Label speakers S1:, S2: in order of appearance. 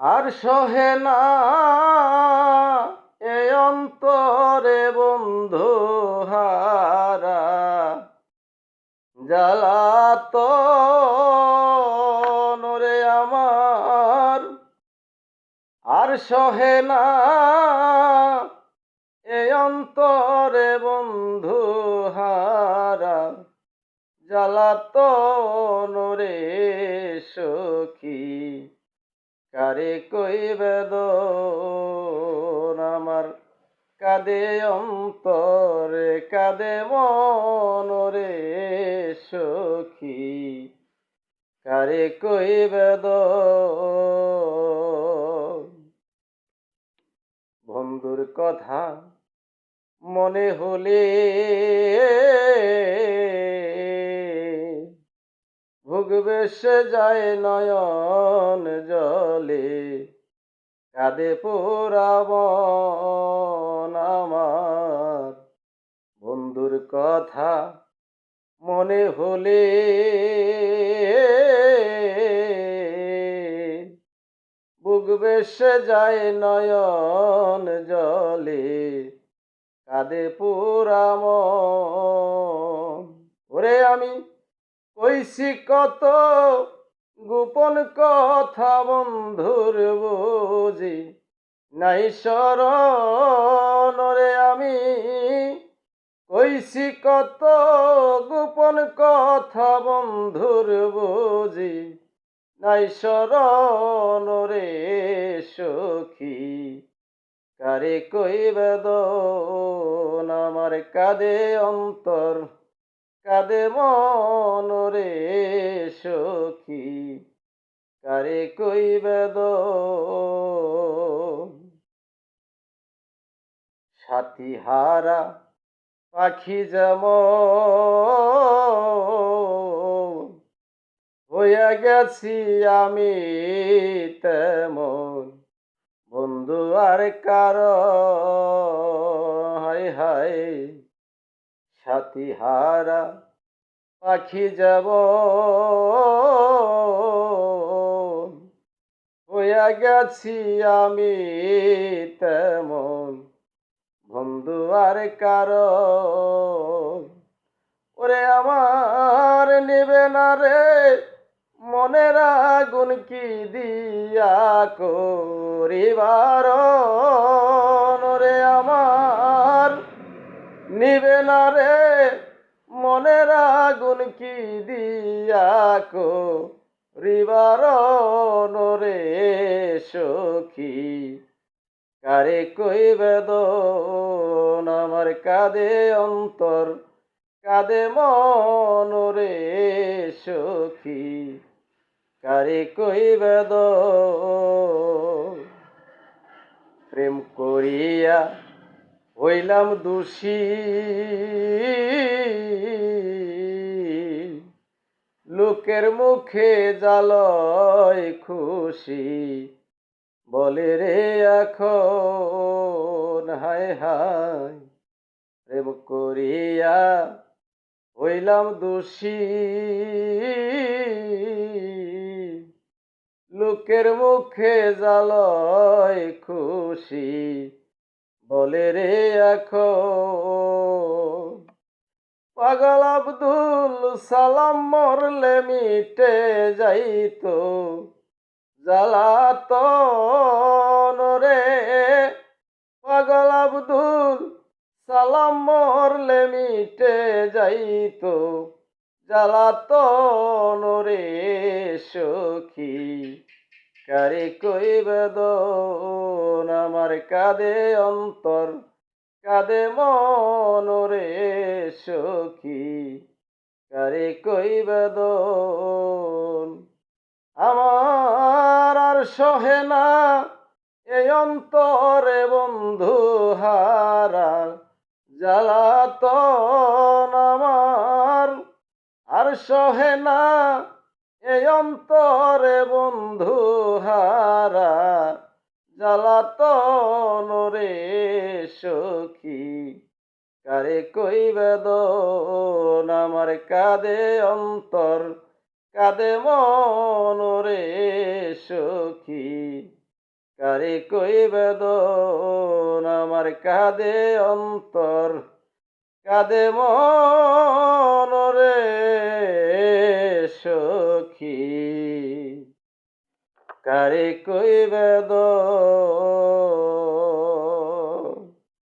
S1: আর সহে না এ অন্তরে বন্ধু হারা। জ্বালাত নরে আমার, আর সহে না এ অন্তরে বন্ধু হারা। জ্বালাত নরে সখী কারে কইবেদ আমার? কাদে অন্তরে, কাদে মনরে সখী। কারে কইবেদ বন্ধুর কথা মনে হলে ভুগবে সে যায় নয়ন জলে কাঁদে পুরাব আমার বন্ধুর কথা মনে হলে বুগবে সে যায় নয়ন জলে কাঁদে পুরাম ওরে আমি কইছি কত গোপন কথা নাই শরণরে আমি। কইছি কত গোপন কথা বন্ধুর বুঝি। নাই শরণরে সখী, কারে কইবেদ আমার কাদে অন্তর, কাদে মনরে সখী, কারে কইবেদ সাথী হারা পাখি যেম হইয়া গেছি আমি তেমন। বন্ধু আর কার হাই সাথী হারা পাখি যাব হইয়া গেছি আমি তেমন। বন্ধু আর কার ওরে আমার নিবে না রে, মনের আগুন কি দিয়া করিবার? রে আমার নিবে না রে, মনের আগুন কি দিয়া করিবার? রে সখী কারে কইবেদ আমার কাদে অন্তর কাদে মনরে সখী। কারে কইবেদ প্রেম করিয়া হইলাম দোষী। লোকের মুখে জালয় খুশি। বলে রে এখন, হায় হায়, প্রেম করিয়া হইলাম দোষী। লোকের মুখে জালয় খুশি, বলে রে এখন, পাগল আব্দুল সালাম মরলে মিটে যাইতো। জ্বালাতন রে। পাগল আব্দুল সালাম মরলে মিটে যাইতো। জ্বালাতন রে সখী, কারে কইবেদ আমার কাদে অন্তর, কাদে মন রে সখী, কারে কইবেদ আমার আর সহে না এই অন্তরে বন্ধু হারা, জ্বালাতন আমার। আর সহে না এই অন্তরে বন্ধু হারা, জ্বালাতন রে সখী। কারে কইবেদ আমার কাদে অন্তর কাদে মন রে সখী। কারে কই বেদন আমার কাঁদে অন্তর। কাঁদে মন রে সখী। কারে কই বেদন